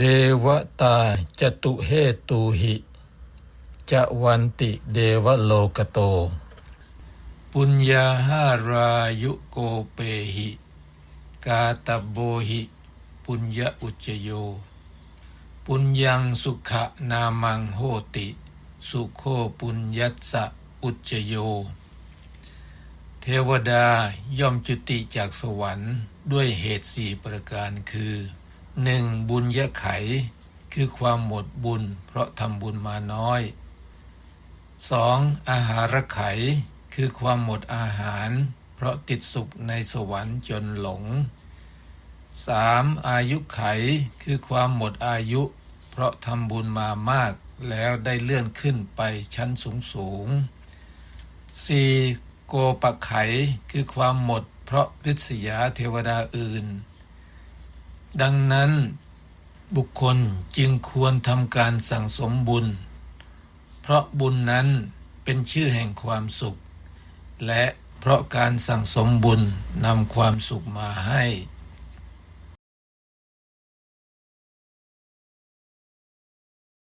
เดวตาจตุเหตุหิจะวันติเดวโลกโต ปุญญาหารายุโกเปหิ กาตโบหิ ปุญญอุจโย ปุญญังสุขะนามังโหติ สุโคปุญญัสะอุจโย เทวดาย่อมจุติจากสวรรค์ด้วยเหตุสี่ประการคือ 1. บุญยะไข คือความหมดบุญ เพราะทำบุญมาน้อย 2. อาหารไข คือความหมดอาหาร เพราะติดสุขในสวรรค์จนหลง 3. อายุไข คือความหมดอายุ เพราะทำบุญมามาก แล้วได้เลื่อนขึ้นไปชั้นสูงสูง 4. โกปะไข คือความหมด เพราะริษยาเทวดาอื่น ดังนั้นบุคคลจึงควรทำการสั่งสมบุญ เพราะบุญนั้นเป็นชื่อแห่งความสุข และเพราะการสั่งสมบุญนำความสุขมาให้